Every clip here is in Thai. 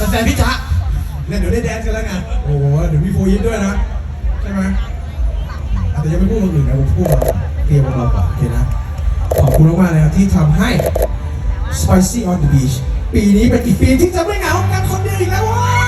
แต่แฟนพี่จ๊ะเนี่ยเดี๋ยวได้แดนซ์กันแล้วไงโอ้โหเดี๋ยวมีโฟยิทด้วยนะ ใช่ไหมแต่ยังไม่พูดคนอื่นนะผมพูดเตรียมของเราก่อนโอเคนะ ขอบคุณมากๆเลรับที่ทำให้ Spicy on the Beach ปีนี้เป็นอีกปีที่จะไม่เหงากันคนเดียวอีกแล้วว้า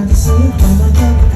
那就死掉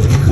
do.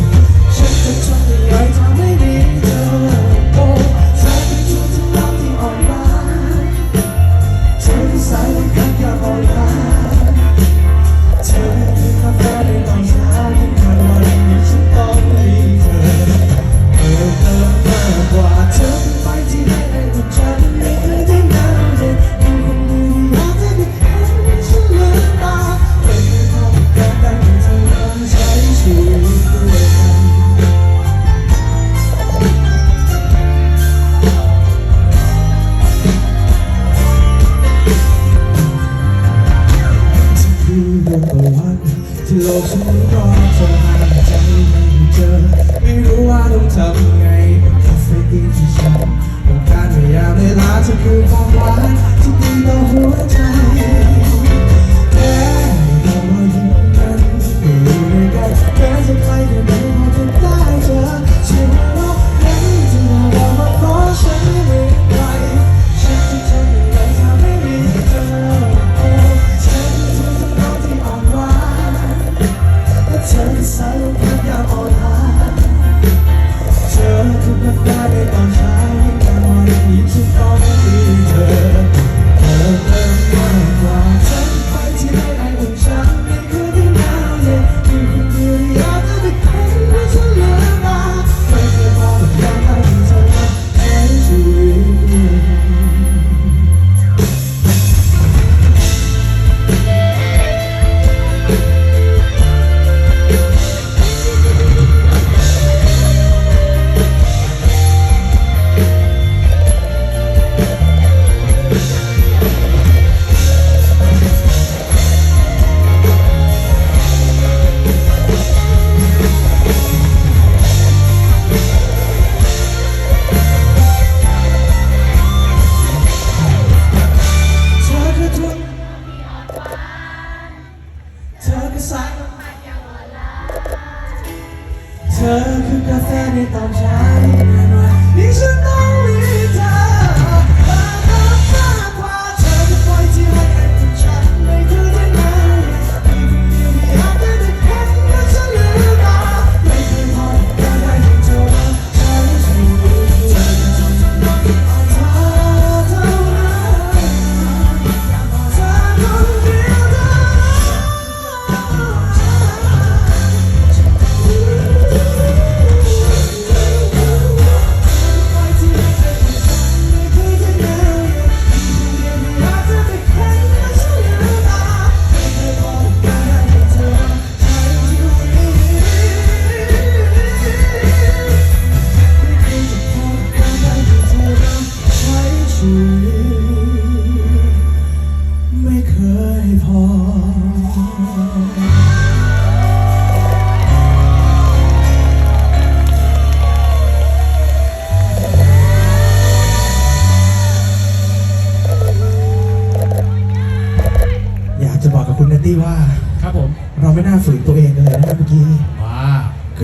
ที่โลกฉันร้อนเธอ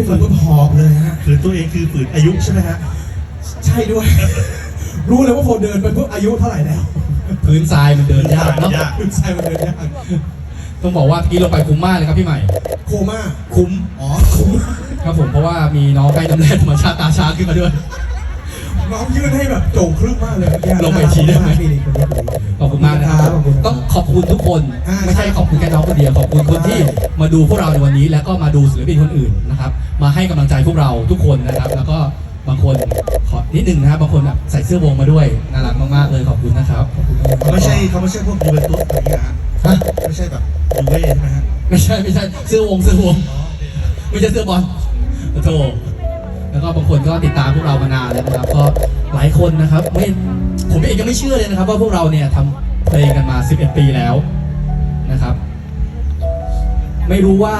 ฝืนปุ๊บหอบเลยฮะฝืนตัวเองคือฝืนอายุใช่ไหมฮะใช่ด้วย รู้เลยว่าพอเดินไปปุ๊บอายุเท่าไหร่แล้วพื้นทรายมันเดินยากเนาะยากคุณชายมันเดินยากต้องบอกว่าเมื่อกี้เราไปคุ้มมากเลยครับพี่ใหม่ โคม่าคุ้มอ๋อคุ้มครับผมเพราะว่ามีน้องใกล้น้ำแร่ธรรมชาติตาช้างขึ้นมาด้วย น้องยื่นให้แบบโจ่งครึ่งมากเลยเมื่อกี้ลงไปทีได้ไหมนี่นี่คนนี้คนนี้ ขอบคุณมากนะครับขอบคุณต้องขอบคุณทุกคนอ่าไม่ใช่ขอบคุณแค่น้องคนเดียวขอบคุณคนที่ใช่มาดูพวกเราในวันนี้ แล้วก็มาดูศิลปินคนอื่นนะครับ มาให้กำลังใจพวกเราทุกคนนะครับ แล้วก็บางคนขอนิดนึงนะครับบางคนแบบใส่เสื้อวงมาด้วยน่ารักมากๆเลยขอบคุณนะครับเขาไม่ใช่เขาไม่ใช่พวกยูเวนตุสอะไรเงี้ยฮะฮะไม่ใช่แบบยูเว่ใช่ไหมฮะ ไม่ใช่ไม่ใช่เสื้อวงเสื้อวงไม่ใช่เสื้อบอลโธ่ แล้วก็บางคนก็ติดตามพวกเรามานานแล้วนะครับ ก็หลายคนนะครับไม่ผมเองยังไม่เชื่อเลยนะครับ ว่าพวกเราเนี่ยทำเพลงกันมา 11 ปีแล้วนะครับ ไม่รู้ว่า